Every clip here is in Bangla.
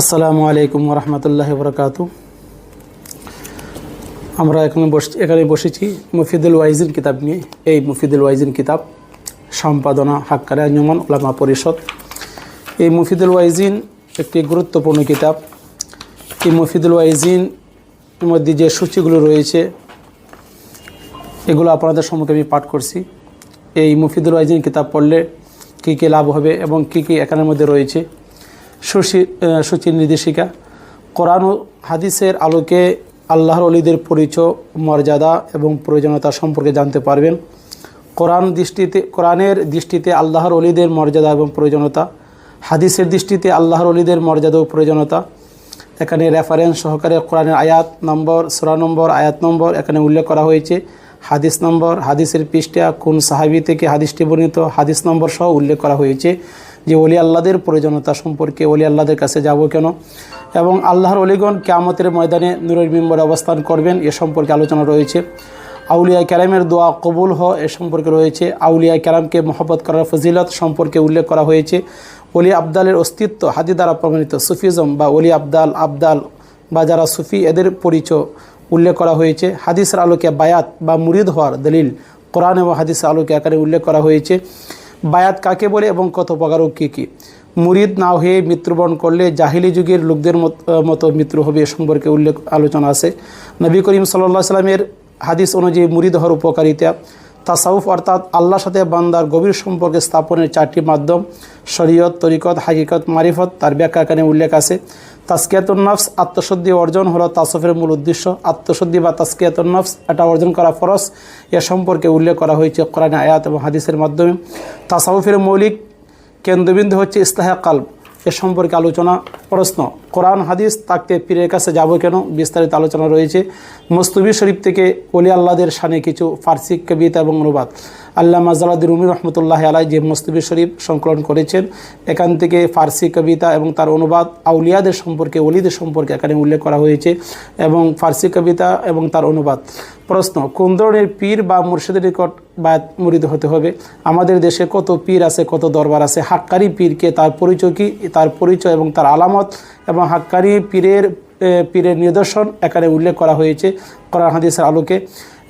আসসালামু আলাইকুম রহমতুল্লাহ বরকাত আমরা এখানে বস, এখানে বসেছি মুফিদুল ওয়াইজিন কিতাব নিয়ে। এই মুফিদুল ওয়াইজিন কিতাব সম্পাদনা হাক্কারে আঞ্জমান ওলামা পরিষদ। এই মুফিদুল ওয়াইজিন একটি গুরুত্বপূর্ণ কিতাব। এই মুফিদুল ওয়াইজিন মধ্যে যে সূচিগুলো রয়েছে, এগুলো আপনাদের সম্মুখে আমি পাঠ করছি। এই মুফিদুল ওয়াইজিন কিতাব পড়লে কী কী লাভ হবে এবং কী কী এখানের মধ্যে রয়েছে সূচির নির্দেশিকা। কোরআন হাদিসের আলোকে আল্লাহর অলিদের পরিচয়, মর্যাদা এবং প্রয়োজনীয়তা সম্পর্কে জানতে পারবেন। কোরআন দৃষ্টিতে, কোরআনের দৃষ্টিতে আল্লাহর অলিদের মর্যাদা এবং প্রয়োজনীয়তা। হাদিসের দৃষ্টিতে আল্লাহর অলিদের মর্যাদা ও প্রয়োজনীয়তা। এখানে রেফারেন্স সহকারে কোরআনের আয়াত নম্বর, সোরা নম্বর, আয়াত নম্বর এখানে উল্লেখ করা হয়েছে। হাদিস নম্বর, হাদিসের পৃষ্ঠা, কোন সাহাবি থেকে হাদিসটি বর্ণিত, হাদিস নম্বর সহ উল্লেখ করা হয়েছে। যে অলি আল্লাহদের প্রয়োজনীয়তা সম্পর্কে অলি আল্লাহদের কাছে যাব কেন? এবং আল্লাহর অলিগণ কেয়ামতের ময়দানে নুরের মেম্বরে অবস্থান করবেন, এ সম্পর্কে আলোচনা রয়েছে। আউলিয়া ক্যারামের দোয়া কবুল হ, এ সম্পর্কে রয়েছে। আউলিয়া ক্যারামকে মহব্বত করার ফজিলত সম্পর্কে উল্লেখ করা হয়েছে। অলি আবদালের অস্তিত্ব হাদি দ্বারা প্রমাণিত। সুফিজম বা অলি আবদাল আবদাল বা যারা সুফি, এদের পরিচয় উল্লেখ করা হয়েছে। হাদিসের আলোকে বায়াত বা মুরিদ হওয়ার দলিল কোরআন এবং হাদিসের আলোকে আকারে উল্লেখ করা হয়েছে। বায়াত কাকে বলে এবং কত প্রকার ও কী কী? মুরিদ না হয়ে মৃত্যুবরণ করলে জাহিলি যুগের লোকদের মত- মতো মৃত্যু হবে এ সম্পর্কে উল্লেখ, আলোচনা আছে। নবী করিম সাল্লা সাল্লামের হাদিস অনুযায়ী মুরিদ হওয়ার উপকারিতা তাসাউফ অর্থাৎ আল্লাহর সাথে বান্দার গভীর সম্পর্কে স্থাপনের চারটি মাধ্যম, শরীয়ত, তরিকত, হাকিকত, মারিফত, তার ব্যাখ্যা এখানে উল্লেখ আছে। তাস্কিয়াতুন নফস, আত্মশুদ্ধি অর্জন হলো তাসফের মূল উদ্দেশ্য। আত্মশুদ্ধি বা তাস্কিয়াতুন নফস এটা অর্জন করা ফরস এ সম্পর্কে উল্লেখ করা হয়েছে কোরআনে আয়াত এবং হাদিসের মাধ্যমে। তাসাউফের মৌলিক কেন্দ্রবিন্দু হচ্ছে ইস্তাহা কাল্ব। এ সম্পর্কে আলোচনা প্রশ্ন, কোরআন, হাদিস, তাকতে পীরের কাছে যাব কেন? বিস্তারিত আলোচনা রয়েছে। মস্তুবি শরীফ থেকে অলি আল্লাদের সানে কিছু ফার্সি কবিতা এবং অনুবাদ। আল্লাহ মাজালাদ্দিন রুমি রহমতুল্লাহ আলাই যে মস্তুবি শরীফ সংকলন করেছেন, এখান থেকে ফার্সি কবিতা এবং তার অনুবাদ আউলিয়াদের সম্পর্কে অলিদের সম্পর্কে এখানে উল্লেখ করা হয়েছে এবং ফার্সি কবিতা এবং তার অনুবাদ। প্রশ্ন, কোন ধরনের পীর বা মুর্শিদের নিকট বা মুরিদ হতে হবে? আমাদের দেশে কত পীর আছে, কত দরবার আছে? হাক্কারি পীরকে তার পরিচয় কি? তার পরিচয় এবং তার আলামত এবং হাক্কারি পীরের পীরের নিদর্শন এখানে উল্লেখ করা হয়েছে কোরআন হাদিসের আলোকে।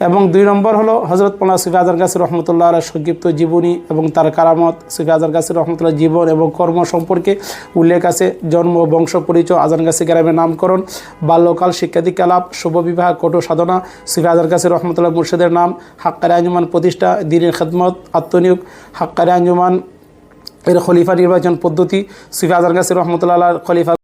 এবং দুই নম্বর হলো হজরত মোল্লা সুফি আজার গাছের রহমতুল্লাহ আলাহ সংক্ষিপ্ত জীবনী এবং তার কারামত। সুফি আজার গাছের রহমতুল্লাহ জীবন এবং কর্ম সম্পর্কে উল্লেখ আছে। জন্ম, বংশ, পরিচয়, আজান গাছে গ্রামের নামকরণ, বাল্যকাল শিক্ষাদীক্ষা লাভ শুভ বিবাহ, কঠোর সাধনা সুফি আজার গাছের রহমতুল্লাহ মুর্শিদের নাম, হাক্কারে আঞ্জুমান প্রতিষ্ঠা, দিনের খেদমত, আত্মনিয়োগ, হাক্কারে আঞ্জুমান এর খলিফা নির্বাচন পদ্ধতি সুফি আজার গাছের রহমতুল্লাহ খলিফা